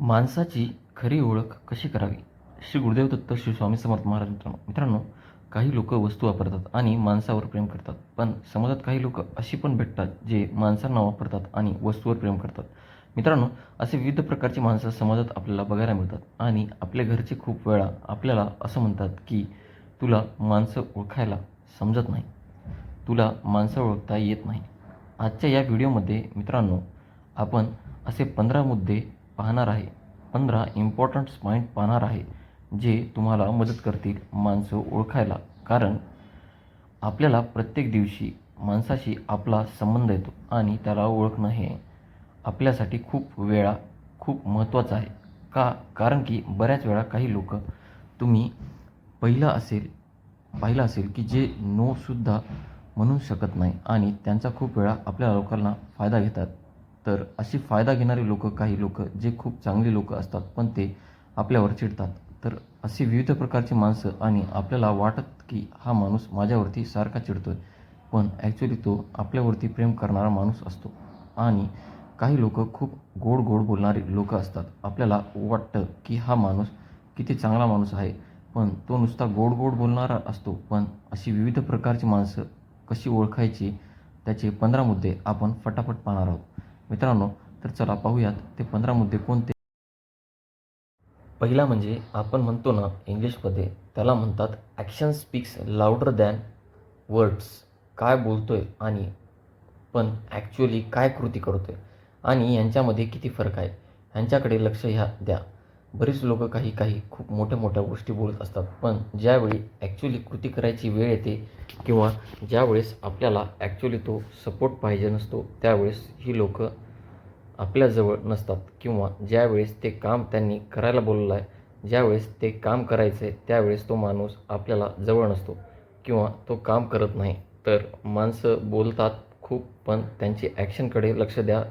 माणसाची खरी ओळख कशी करावी? श्री गुरुदेव दत्त श्री स्वामी समर्थ महाराज मित्रांनो मित्रांनो काही लोक वस्तू वापरतात आणि माणसावर प्रेम करतात. पण समाजात काही लोक अशी पण भेटतात जे माणसांना वापरतात आणि वस्तूवर प्रेम करतात. मित्रांनो असे विविध प्रकारची माणसं समाजात आपल्याला बघायला मिळतात आणि आपल्या घरचे खूप वेळा आपल्याला असं म्हणतात की तुला माणसं ओळखायला समजत नाही. तुला माणसं ओळखता येत नाही. आजच्या या व्हिडिओमध्ये मित्रांनो आपण असे पंधरा मुद्दे पाहणार आहे. पंधरा इम्पॉर्टंट पॉईंट पाहणार आहे जे तुम्हाला मदत करतील माणसं ओळखायला. कारण आपल्याला प्रत्येक दिवशी माणसाशी आपला संबंध येतो आणि त्याला ओळखणं हे आपल्यासाठी खूप वेळा खूप महत्त्वाचं आहे. का? कारण की बऱ्याच वेळा काही लोक तुम्ही पहिलं असेल पाहिलं असेल की जे नोसुद्धा म्हणू शकत नाही आणि त्यांचा खूप वेळा आपल्या लोकांना फायदा घेतात. तर अशी फायदा घेणारे लोक काही लोक जे खूप चांगली लोक असतात पण ते आपल्यावर चिडतात. तर अशी विविध प्रकारची माणसं आणि आपल्याला वाटत की हा माणूस माझ्यावरती सारखा चिडतोय. पण ॲक्च्युली तो आपल्यावरती प्रेम करणारा माणूस असतो. आणि काही लोक खूप गोड गोड बोलणारे लोक असतात. आपल्याला वाटतं की हा माणूस किती चांगला माणूस आहे पण तो नुसता गोड गोड बोलणारा असतो. पण अशी विविध प्रकारची माणसं कशी ओळखायची त्याचे पंधरा मुद्दे आपण फटाफट पाहणार आहोत. मित्रांनो तर चला पाहूयात ते पंधरा मुद्दे कोणते? पहिला म्हणजे आपण म्हणतो ना इंग्लिशमध्ये त्याला म्हणतात action speaks louder than words काय बोलतोय आणि पण ॲक्च्युअली काय कृती करतोय? आणि यांच्यामध्ये किती फरक आहे? ह्यांच्याकडे लक्ष ह्या द्या. बरीच लोक काही काही खूप मोठ्या मोठ्या गोष्टी बोलत असतात पण ज्यावेळी ॲक्च्युली कृती करायची वेळ येते किंवा ज्यावेळेस आपल्याला ॲक्च्युली तो सपोर्ट पाहिजे नसतो त्यावेळेस ही लोक आपल्याजवळ नसतात. किंवा ज्यावेळेस ते काम त्यांनी करायला बोललं आहे ज्यावेळेस ते काम करायचं आहे त्यावेळेस तो माणूस आपल्याला जवळ नसतो किंवा तो काम करत नाही. तर माणसं बोलतात खूप पण त्यांची ॲक्शनकडे लक्ष द्या.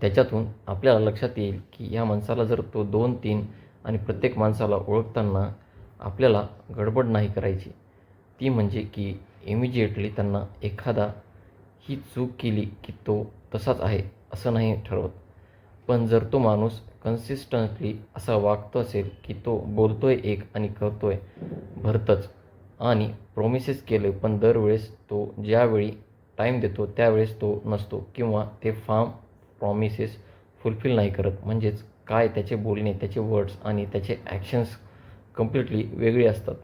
त्याच्यातून आपल्याला लक्षात येईल की या माणसाला जर तो दोन तीन आणि प्रत्येक माणसाला ओळखताना आपल्याला गडबड नाही करायची. ती म्हणजे की इमिजिएटली त्यांना एखादा ही चूक केली की तो तसाच आहे असं नाही ठरवत. पण जर तो माणूस कन्सिस्टंटली असा वागतो असेल की तो बोलतोय एक आणि करतोय भरतच आणि प्रॉमिसेस केले पण दरवेळेस तो ज्यावेळी टाईम देतो त्यावेळेस तो नसतो किंवा ते फार्म प्रॉमिसेस फुलफिल नाही करत. म्हणजेच काय त्याचे बोलणे त्याचे वर्ड्स आणि त्याचे ॲक्शन्स कम्प्लिटली वेगळे असतात.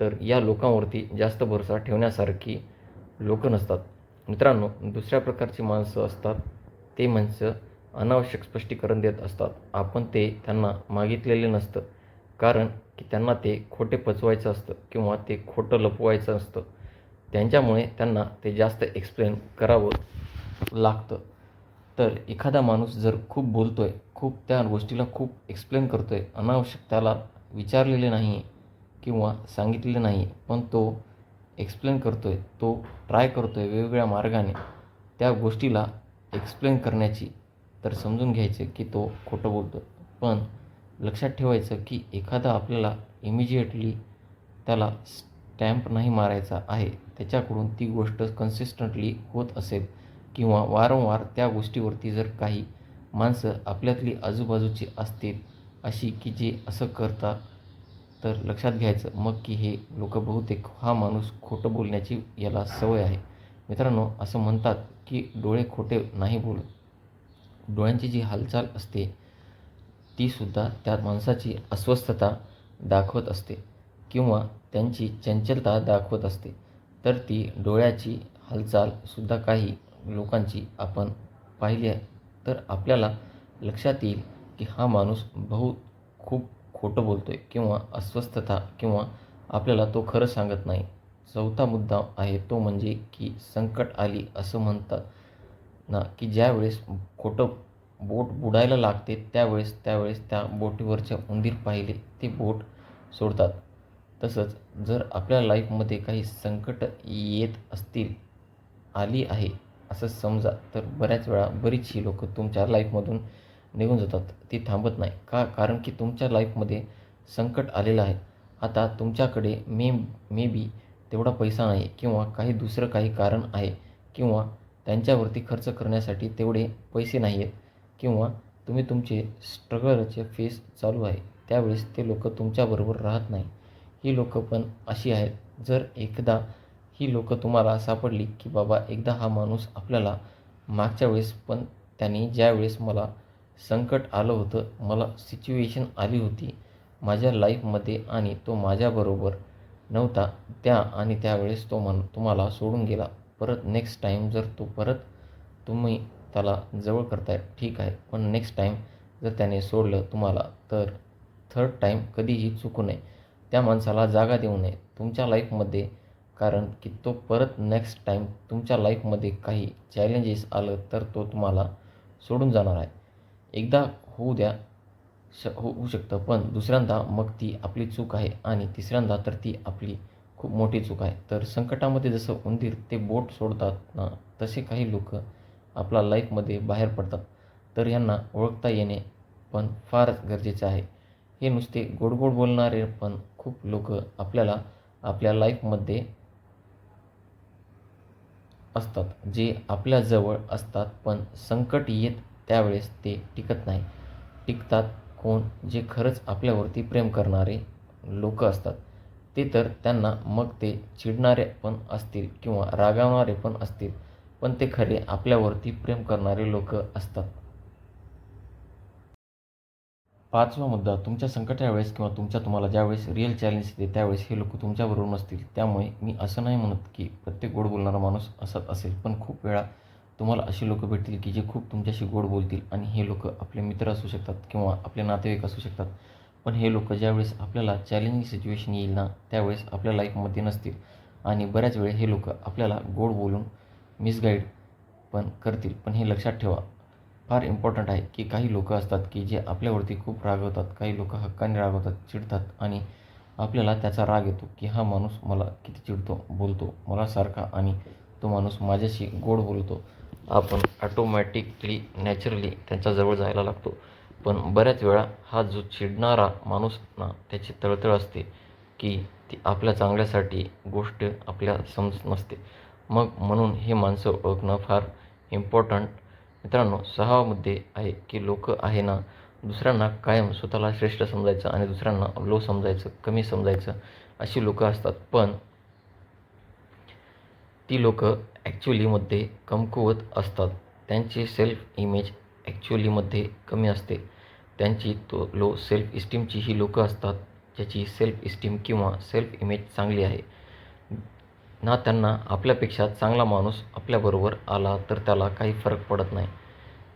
तर या लोकांवरती जास्त भरोसा ठेवण्यासारखी लोक नसतात. मित्रांनो दुसऱ्या प्रकारची माणसं असतात. ते माणसं अनावश्यक स्पष्टीकरण देत असतात. आपण ते त्यांना मागितलेले नसतं. कारण की त्यांना ते खोटे पचवायचं असतं किंवा ते खोटं लपवायचं असतं. त्यांच्यामुळे त्यांना ते जास्त एक्सप्लेन करावं लागतं. तर एखादा माणूस जर खूप बोलतो आहे खूप त्या गोष्टीला खूप एक्सप्लेन करतो आहे अनावश्यक त्याला विचारलेले नाही आहे किंवा सांगितलेले नाही पण तो एक्सप्लेन करतो आहे तो ट्राय करतो आहे वेगवेगळ्या मार्गाने त्या गोष्टीला एक्सप्लेन करण्याची तर समजून घ्यायचं की तो खोटं बोलतो पण लक्षात ठेवायचं की एखादा आपल्याला इमिजिएटली त्याला स्टॅम्प नाही मारायचा आहे त्याच्याकडून ती गोष्ट कन्सिस्टंटली होत असेल किंवा वारंवार त्या गोष्टीवरती जर काही माणसं आपल्यातली आजूबाजूची असतील अशी की जे असं करतात तर लक्षात घ्यायचं मग की हे लोक बहुतेक हा माणूस खोटं बोलण्याची याला सवय आहे. मित्रांनो असं म्हणतात की डोळे खोटे नाही बोलत. डोळ्यांची जी हालचाल असते तीसुद्धा त्या माणसाची अस्वस्थता दाखवत असते किंवा त्यांची चंचलता दाखवत असते. तर ती डोळ्याची हालचालसुद्धा काही लोकांची आपण पाहिली आहे. तर आपल्याला लक्षात येईल की हा माणूस बहुत खूप खोटं बोलतो आहे किंवा अस्वस्थता किंवा आपल्याला तो खरं सांगत नाही. चौथा मुद्दा आहे तो म्हणजे की संकट आली असं म्हणतात ना की ज्यावेळेस खोटं बोट बुडायला लागते त्यावेळेस त्यावेळेस त्या बोटीवरच्या उंदीर पाहिले ते बोट सोडतात. तसंच जर आपल्या लाईफमध्ये काही संकट येत असतील आली आहे असं समजा तर बऱ्याच वेळा बरीचशी लोकं तुमच्या लाईफमधून निघून जातात. ती थांबत नाही. का? कारण की तुमच्या लाईफमध्ये संकट आलेलं आहे. आता तुमच्याकडे मे मे बी तेवढा पैसा नाही किंवा काही दुसरं काही कारण आहे किंवा त्यांच्यावरती खर्च करण्यासाठी तेवढे पैसे नाही आहेत किंवा तुम्ही तुमचे स्ट्रगलचे फेस चालू आहे. त्यावेळेस ते लोक तुमच्याबरोबर राहत नाही. ही लोकं पण अशी आहेत. जर एकदा ही लोक तुम्हाला सापडली की बाबा एकदा हा माणूस आपल्याला मागच्या वेळेस पण त्यांनी ज्यावेळेस मला संकट आलं होतं मला सिच्युएशन आली होती माझ्या लाईफमध्ये आणि तो माझ्याबरोबर नव्हता त्या आणि त्यावेळेस तो मन तुम्हाला सोडून गेला. परत नेक्स्ट टाईम जर तो परत तुम्ही त्याला जवळ करताय ठीक आहे पण नेक्स्ट टाईम जर त्याने सोडलं तुम्हाला तर थर्ड टाईम कधीही चुकू नये. त्या माणसाला जागा देऊ नये. तुमच्या लाईफमध्ये कारण की तो परत नेक्स्ट टाईम तुमच्या लाईफमध्ये काही चॅलेंजेस आलं तर तो तुम्हाला सोडून जाणार आहे. एकदा होऊ द्या श हो, होऊ शकतं पण दुसऱ्यांदा मग ती आपली चूक आहे आणि तिसऱ्यांदा तर ती आपली खूप मोठी चूक आहे. तर संकटामध्ये जसं उंदीर ते बोट सोडतात ना तसे काही लोक आपल्या लाईफमध्ये बाहेर पडतात. तर ह्यांना ओळखता येणे पण फारच गरजेचे आहे. हे नुसते गोड गोड बोलणारे पण खूप लोक आपल्याला आपल्या लाईफमध्ये असतात जे आपल्याजवळ असतात पण संकट येत त्यावेळेस ते टिकत नाही. टिकतात कोण? जे खरंच आपल्यावरती प्रेम करणारे लोक असतात. ते तर त्यांना मग ते चिडणारे पण असतील किंवा रागावणारे पण असतील पण ते खरे आपल्यावरती प्रेम करणारे लोक असतात. पाचवा मुद्दा तुमच्या संकटाच्या वेळेस किंवा तुमच्या तुम्हाला ज्यावेळेस रिअल चॅलेंज येते त्यावेळेस हे लोक तुमच्याबरोबर नसतील. त्यामुळे मी असं नाही म्हणत की प्रत्येक गोड बोलणारा माणूस असाच असेल पण खूप वेळा तुम्हाला अशी लोक भेटतील की जे खूप तुमच्याशी गोड बोलतील आणि हे लोक आपले मित्र असू शकतात किंवा आपले नातेवाईक असू शकतात. पण हे लोक ज्यावेळेस आपल्याला चॅलेंजिंग सिच्युएशन येईल ना त्यावेळेस आपल्या लाईफमध्ये नसतील. आणि बऱ्याच वेळे हे लोक आपल्याला गोड बोलून मिसगाईड पण करतील. पण हे लक्षात ठेवा फार इम्पॉर्टंट आहे की काही लोक असतात की जे आपल्यावरती खूप रागवतात काही लोक हक्काने रागवतात चिडतात आणि आपल्याला त्याचा राग येतो की हा माणूस मला किती चिडतो बोलतो मला सारखा आणि तो माणूस माझ्याशी गोड बोलतो. आपण ॲटोमॅटिकली नॅचरली त्यांच्याजवळ जायला लागतो. पण बऱ्याच वेळा हा जो चिडणारा माणूस ना त्याची तळतळ असते की ती आपल्या चांगल्यासाठी गोष्ट आपल्या समजत नसते. मग म्हणून हे माणसं ओळखणं फार इम्पॉर्टंट मित्रांनो सहा मुद्दे आहे की लोक आहे ना दुसऱ्यांना कायम स्वतःला श्रेष्ठ समजायचं आणि दुसऱ्यांना लो समजायचं कमी समजायचं अशी लोकं असतात. पण ती लोक ॲक्च्युलीमध्ये कमकुवत असतात. त्यांची सेल्फ इमेज ॲक्च्युलीमध्ये कमी असते. त्यांची तो लो सेल्फ इस्टीमची ही लोकं असतात ज्याची सेल्फ इस्टीम किंवा सेल्फ इमेज चांगली आहे. ना त्यांना आपल्यापेक्षा चांगला माणूस आपल्याबरोबर आला तर त्याला काही फरक पडत नाही.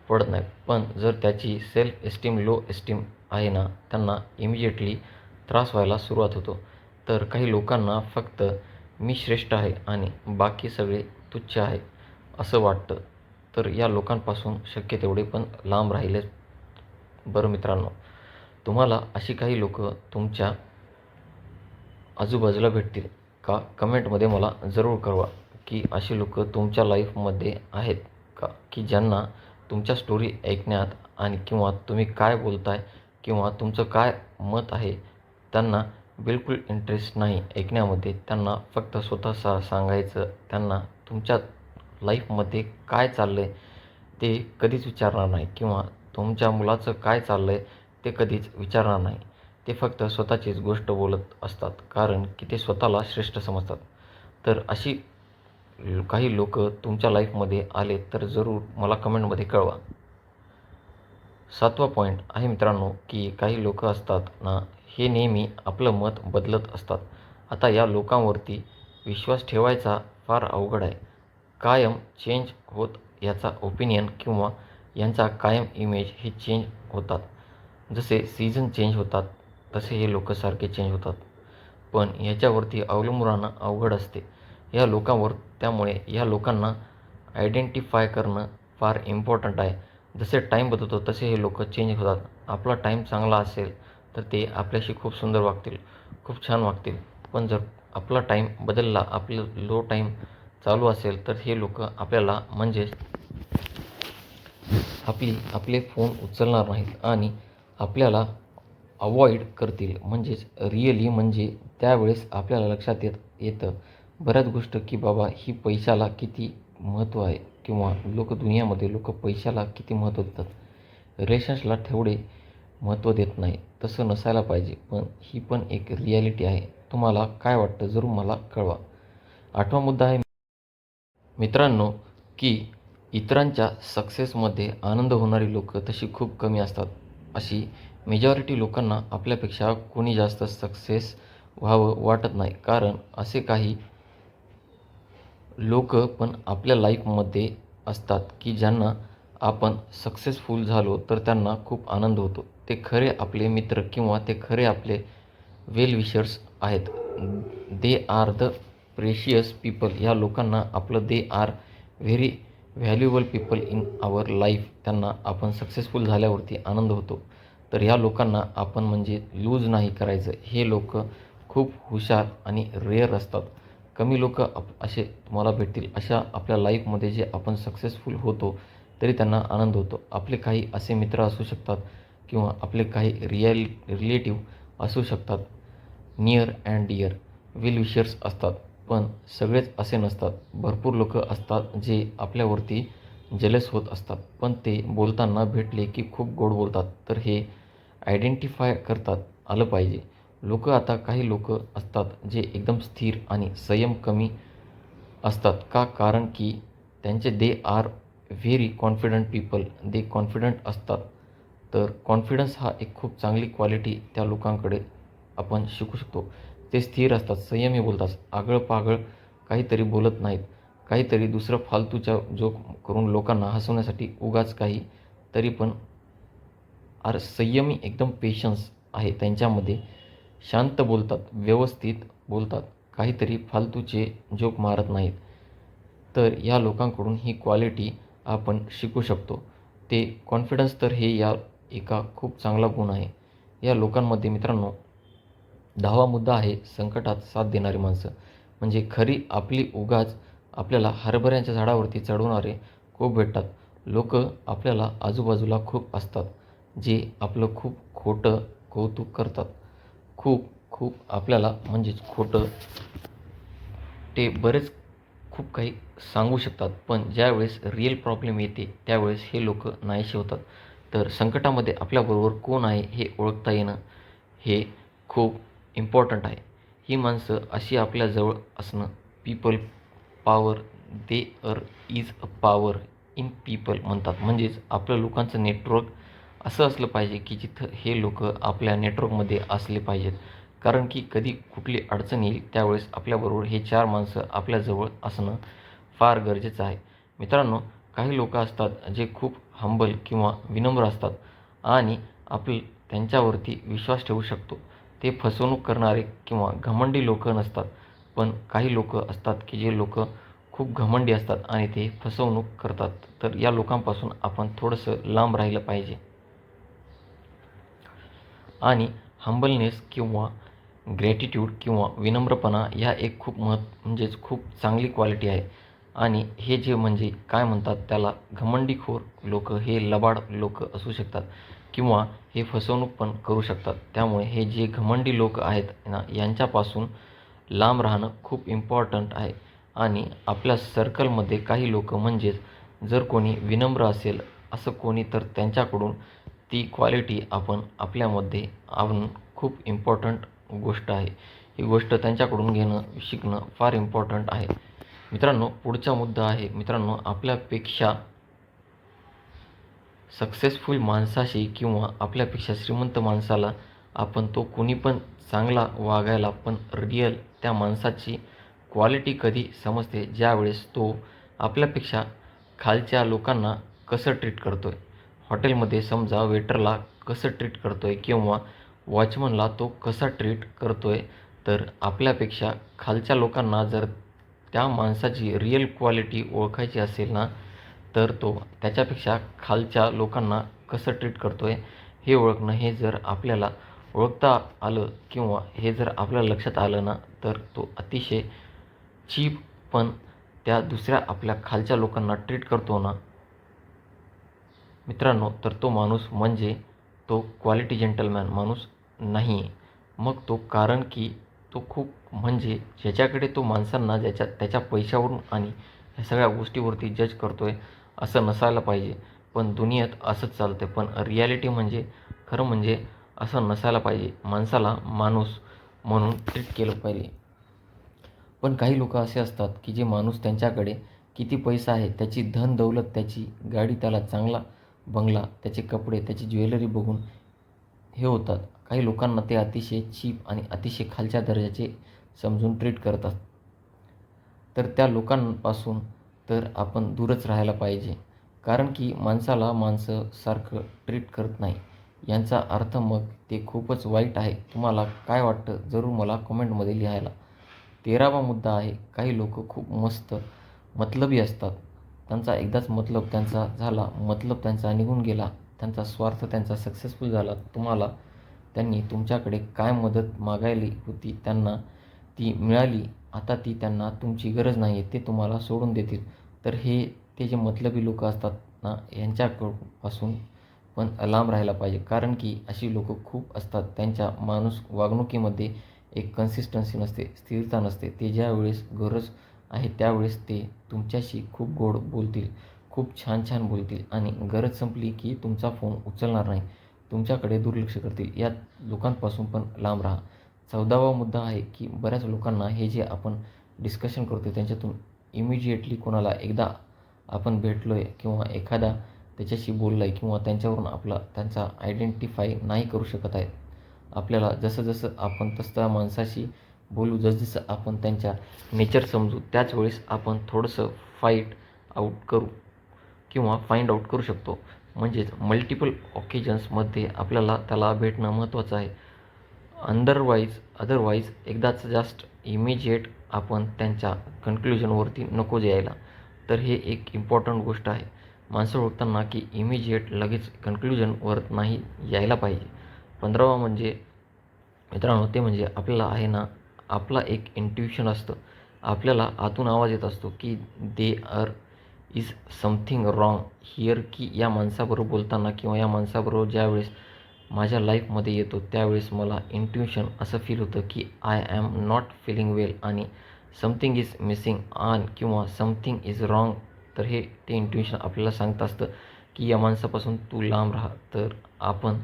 पडत नाही. पण जर त्याची सेल्फ एस्टीम लो एस्टीम आहे ना त्यांना इमिजिएटली त्रास व्हायला सुरुवात होतो. तर काही लोकांना फक्त मी श्रेष्ठ आहे आणि बाकी सगळे तुच्छ आहे असं वाटतं. तर या लोकांपासून शक्य तेवढे पण लांब राहिले. बरं मित्रांनो तुम्हाला अशी काही लोकं तुमच्या आजूबाजूला भेटतील. का? कमेंटमध्ये मला जरूर कळवा की अशी लोक तुमच्या लाईफमध्ये आहेत का? की ज्यांना तुमच्या स्टोरी ऐकण्यात आणि किंवा तुम्ही काय बोलताय किंवा तुमचं काय मत आहे त्यांना बिलकुल इंटरेस्ट नाही ऐकण्यामध्ये. त्यांना फक्त स्वतः सा सांगायचं त्यांना तुमच्या लाईफमध्ये काय चाललं आहे ते कधीच विचारणार नाही किंवा तुमच्या मुलाचं काय चाललं आहे ते कधीच विचारणार नाही. ते फक्त स्वतःचीच गोष्ट बोलत असतात कारण की ते स्वतःला श्रेष्ठ समजतात. तर अशी काही लोक तुमच्या लाईफमध्ये आले तर जरूर मला कमेंटमध्ये कळवा. सातवा पॉईंट आहे मित्रांनो की काही लोक असतात ना हे नेहमी आपलं मत बदलत असतात. आता या लोकांवरती विश्वास ठेवायचा फार अवघड आहे. कायम चेंज होत याचा ओपिनियन किंवा यांचा कायम इमेज हे चेंज होतात. जसे सीझन चेंज होतात तसे हे लोक सारखे चेंज होतात. पण ह्याच्यावरती अवलंबून राहणं अवघड असते. या लोकांवर त्यामुळे या लोकांना आयडेंटिफाय करणं फार इम्पॉर्टंट आहे. जसे टाईम बदलतो तसे हे लोक चेंज होतात. आपला टाईम चांगला असेल तर ते आपल्याशी खूप सुंदर वागतील खूप छान वागतील. पण जर आपला टाईम बदलला आपलं लो टाईम चालू असेल तर हे लोक आपल्याला म्हणजेच आपली आपले फोन उचलणार नाहीत. आणि आपल्याला अवॉइड करतील. म्हणजेच रिअली म्हणजे त्यावेळेस आपल्याला लक्षात येत येतं. बऱ्याच गोष्ट की बाबा ही पैशाला किती महत्त्व आहे किंवा लोक दुनियामध्ये लोक पैशाला किती महत्त्व देतात. रिलेशन्सला तेवढे महत्त्व देत नाही. तसं नसायला पाहिजे. पण ही पण एक रियालिटी आहे. तुम्हाला काय वाटतं? जरूर मला कळवा. आठवा मुद्दा आहे मित्रांनो की इतरांच्या सक्सेसमध्ये आनंद होणारी लोक तशी खूप कमी असतात. अशी मेजॉरिटी लोकांना आपल्यापेक्षा कोणी जास्त सक्सेस व्हावं वाटत नाही. कारण असे काही लोक पण आपल्या लाईफमध्ये असतात की ज्यांना आपण सक्सेसफुल झालो तर त्यांना खूप आनंद होतो. ते खरे आपले मित्र किंवा ते खरे आपले वेल विशर्स आहेत. They are the precious people ह्या लोकांना आपलं they are very valuable people in our life त्यांना आपण सक्सेसफुल झाल्यावरती आनंद होतो. तर ह्या लोकांना आपण म्हणजे लूज नाही करायचं. हे लोक खूप हुशार आणि रेअर असतात. कमी लोक आप असे तुम्हाला भेटतील. अशा आपल्या लाईफमध्ये जे आपण सक्सेसफुल होतो तरी त्यांना आनंद होतो. आपले काही असे मित्र असू शकतात किंवा आपले काही रियल रिलेटिव्ह असू शकतात. Near and dear well wishers असतात. पण सगळेच असे नसतात. भरपूर लोक असतात जे आपल्यावरती जलस होत असतात. पण ते बोलताना भेटले की खूप गोड बोलतात. तर हे आयडेंटिफाय करतात आलं पाहिजे. लोक आता काही लोक असतात जे एकदम स्थिर आणि संयम कमी असतात. का? कारण की त्यांचे they are very confident people they confident असतात. तर कॉन्फिडन्स हा एक खूप चांगली क्वालिटी त्या लोकांकडे आपण शिकू शकतो. ते स्थिर असतात संयमी बोलतात. आगळ पागळ काहीतरी बोलत नाहीत. काहीतरी दुसरं फालतूच्या जोक करून लोकांना हसवण्यासाठी उगाच काही तरी पण आर संयमी एकदम पेशन्स आहे. त्यांच्यामध्ये शांत बोलतात व्यवस्थित बोलतात काहीतरी फालतूचे जोक मारत नाहीत. तर या लोकांकडून ही क्वालिटी आपण शिकू शकतो. ते कॉन्फिडन्स तर हे या एका खूप चांगला गुण आहे. या लोकांमध्ये मित्रांनो दहावा मुद्दा आहे संकटात साथ देणारी माणसं. म्हणजे खरी आपली उगाच आपल्याला हरभऱ्यांच्या झाडावरती चढवणारे खूप भेटतात. लोक आपल्याला आजूबाजूला खूप असतात जे आपलं खूप खोटं कौतुक करतात. खूप खूप आपल्याला म्हणजेच खोटं ते बरेच खूप काही सांगू शकतात पण ज्यावेळेस रिअल प्रॉब्लेम येते त्यावेळेस हे लोक नाहीसे होतात तर संकटामध्ये आपल्याबरोबर कोण आहे हे ओळखता येणं हे खूप इम्पॉर्टंट आहे. ही माणसं अशी आपल्याजवळ असणं people power they are is a power in people म्हणतात. म्हणजेच आपल्या लोकांचं नेटवर्क असं असलं पाहिजे की जिथं हे लोक आपल्या नेटवर्कमध्ये असले पाहिजेत. कारण की कधी कुठली अडचण येईल त्यावेळेस आपल्याबरोबर हे चार माणसं आपल्याजवळ असणं फार गरजेचं आहे. मित्रांनो काही लोक असतात जे खूप हंबल किंवा विनम्र असतात आणि आपलं त्यांच्यावरती विश्वास ठेवू शकतो. ते फसवणूक करणारे किंवा घमंडी लोक नसतात. पण काही लोक असतात की जे लोक खूप घमंडी असतात आणि ते फसवणूक करतात. तर या लोकांपासून आपण थोडंसं लांब राहिलं पाहिजे. आणि हंबलनेस किंवा ग्रॅटिट्यूड किंवा विनम्रपणा ह्या एक खूप महत् म्हणजेच खूप चांगली क्वालिटी आहे. आणि हे जे म्हणजे काय म्हणतात त्याला घमंडीखोर लोक हे लबाड लोक असू शकतात किंवा हे फसवणूक पण करू शकतात. त्यामुळे हे जे घमंडी लोक आहेत ना यांच्यापासून लांब राहणं खूप इम्पॉर्टंट आहे. आणि आपल्या सर्कलमध्ये काही लोक म्हणजेच जर कोणी विनम्र असेल असं कोणी तर त्यांच्याकडून ती क्वालिटी आपण आपल्यामध्ये आणून खूप इम्पॉर्टंट गोष्ट आहे. ही गोष्ट त्यांच्याकडून घेणं शिकणं फार इम्पॉर्टंट आहे. मित्रांनो पुढचा मुद्दा आहे. मित्रांनो आपल्यापेक्षा सक्सेसफुल माणसाशी किंवा आपल्यापेक्षा श्रीमंत माणसाला आपण तो कुणी पण चांगला वागायला पण रिअल त्या माणसाची क्वालिटी कधी समजते ज्यावेळेस तो आपल्यापेक्षा खालच्या लोकांना कसं ट्रीट करतो आहे हॉटेलमध्ये समजा वेटरला कसं ट्रीट करतो आहे किंवा वॉचमनला तो कसा ट्रीट करतो आहे तर आपल्यापेक्षा खालच्या लोकांना जर त्या माणसाची रिअल क्वालिटी ओळखायची असेल ना तर तो त्याच्यापेक्षा खालच्या लोकांना कसं ट्रीट करतो आहे हे ओळखणं हे जर आपल्याला ओळखता आलं किंवा हे जर आपल्या लक्षात आलं ना तर तो अतिशय चीप पण त्या दुसऱ्या आपल्या खालच्या लोकांना ट्रीट करतो ना. मित्रांनो तर तो माणूस म्हणजे तो क्वालिटी जेंटलमॅन माणूस नाही. मग तो कारण की तो खूप म्हणजे ज्याच्याकडे तो माणसांना ज्याच्या त्याच्या पैशावरून आणि ह्या सगळ्या गोष्टीवरती जज करतो आहे असं नसायला पाहिजे. पण दुनियेत असंच चालतं पण रियालिटी म्हणजे खरं म्हणजे असं नसायला पाहिजे. माणसाला माणूस म्हणून ट्रीट केलं पाहिजे. पण काही लोक असे असतात की जे माणूस त्यांच्याकडे किती पैसा आहे त्याची धन दौलत त्याची गाडी त्याला चांगला बंगला त्याचे कपडे त्याची ज्वेलरी बघून हे होतात. काही लोकांना ते अतिशय चीप आणि अतिशय खालच्या दर्जाचे समजून ट्रीट करतात. तर त्या लोकांपासून तर आपण दूरच राहायला पाहिजे. कारण की माणसाला माणसं सारखं ट्रीट करत नाही. यांचा अर्थ मग ते खूपच वाईट आहे. तुम्हाला काय वाटतं? जरूर मला कमेंटमध्ये लिहायला. तेरावा मुद्दा आहे काही लोक खूप मस्त मतलबी असतात. त्यांचा एकदाच मतलब त्यांचा झाला मतलब त्यांचा निघून गेला त्यांचा स्वार्थ त्यांचा सक्सेसफुल झाला. तुम्हाला त्यांनी तुमच्याकडे काय मदत मागायली होती त्यांना ती मिळाली. आता ती त्यांना तुमची गरज नाही आहे ते तुम्हाला सोडून देतील. तर हे ते जे मतलबी लोक असतात ना यांच्यापासून पण लांब राहायला पाहिजे. कारण की अशी लोक खूप असतात. त्यांच्या माणूस वागणुकीमध्ये एक कन्सिस्टन्सी नसते स्थिरता नसते. ते ज्या वेळेस गरज आहे त्यावेळेस ते तुमच्याशी खूप गोड बोलतील खूप छान छान बोलतील आणि गरज संपली की तुमचा फोन उचलणार नाही. तुमच्याकडे दुर्लक्ष करतील. या लोकांपासून पण लांब राहा. चौदावा मुद्दा आहे की बऱ्याच लोकांना हे जे आपण डिस्कशन करतो त्यांच्यातून इमिजिएटली कोणाला एकदा आपण भेटलो आहे किंवा एखादा त्याच्याशी बोलला आहे किंवा त्यांच्यावरून आपला त्यांचा आयडेंटिफाय नाही करू शकत आहेत. आपल्याला जसं जसं आपण तसं त्या माणसाशी बोलू जसजसं आपण त्यांच्या नेचर समजू त्याच वेळेस आपण थोडंसं फाईट आऊट करू किंवा फाइंड आऊट करू शकतो. म्हणजेच मल्टिपल ऑकेजन्समध्ये आपल्याला त्याला भेटणं महत्त्वाचं आहे. अंदरवाईज अदरवाईज एकदाच जास्ट इमिजिएट आपण त्यांच्या कन्क्ल्युजनवरती नको यायला तर हे एक इम्पॉर्टंट गोष्ट आहे. माणसं ओळखताना की इमिजिएट लगेच कन्क्लुजनवर नाही यायला पाहिजे. पंधरावा म्हणजे मित्रांनो ते म्हणजे आपल्याला आहे ना आपला एक इंट्युशन असतं. आपल्याला आतून आवाज येत असतो की they are is something wrong here की या माणसाबरोबर बोलताना किंवा या माणसाबरोबर ज्यावेळेस माझ्या लाईफमध्ये येतो त्यावेळेस मला इंट्युशन असं फील होतं की I am not feeling well आणि समथिंग इज मिसिंग ऑन किंवा समथिंग इज रॉंग तर हे ते इंट्युशन आपल्याला सांगत असतं की या माणसापासून तू लांब राहा. तर आपण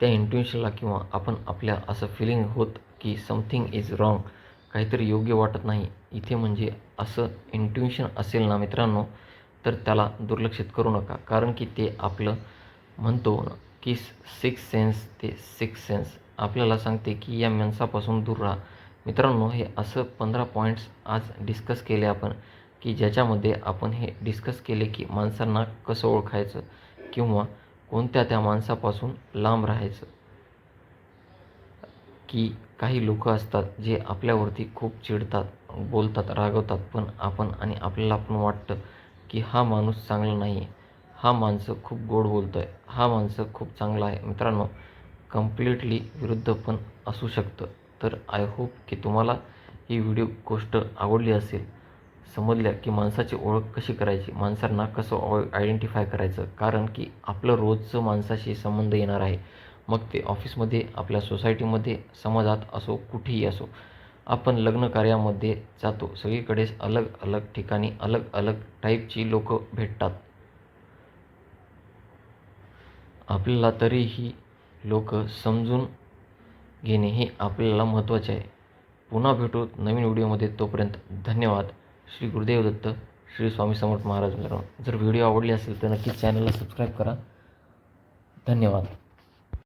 त्या इंट्युशनला किंवा आपण आपल्या असं फिलिंग होत की समथिंग इज रॉंग काहीतरी योग्य वाटत नाही इथे म्हणजे असं इंट्युशन असेल ना मित्रांनो तर त्याला दुर्लक्षित करू नका. कारण की ते आपलं म्हणतो ना की सिक्स सेन्स ते सिक्स सेन्स आपल्याला सांगते की या माणसापासून दूर राहा. मित्रांनो हे असं पंधरा पॉईंट्स आज डिस्कस केले आपण. की ज्याच्यामध्ये आपण हे डिस्कस केले की माणसांना कसं ओळखायचं किंवा कोणत्या त्या माणसापासून लांब राहायचं. की काही लोक असतात जे आपल्यावरती खूप चिडतात बोलतात रागवतात पण आपण आणि आपल्याला पण वाटतं की हा माणूस चांगला नाही आहे हा माणसं खूप गोड बोलतो आहे हा माणसं खूप चांगला आहे. मित्रांनो कम्प्लिटली विरुद्ध पण असू शकतं. तर आय होप की तुम्हाला ही व्हिडिओ गोष्ट आवडली असेल. समजल्या की माणसाची ओळख कशी करायची? माणसांना कसं आयडेंटिफाय करायचं? कारण की आपलं रोजचं माणसाशी संबंध येणार आहे. मग ते ऑफिसमध्ये आपल्या सोसायटीमध्ये समाजात असो कुठेही असो. आपण लग्न कार्यामध्ये जातो. सगळीकडेच अलग अलग ठिकाणी अलग अलग टाईपची लोक भेटतात. आपल्याला तरीही लोक समजून घेणे हे आपल्याला महत्त्वाचे आहे. पुन्हा भेटू नवीन व्हिडिओमध्ये. तोपर्यंत धन्यवाद. श्री गुरुदेव दत्त श्री स्वामी समर्थ महाराज मित्रांनो जर व्हिडिओ आवडली असेल तर नक्कीच चॅनलला सबस्क्राईब करा. धन्यवाद.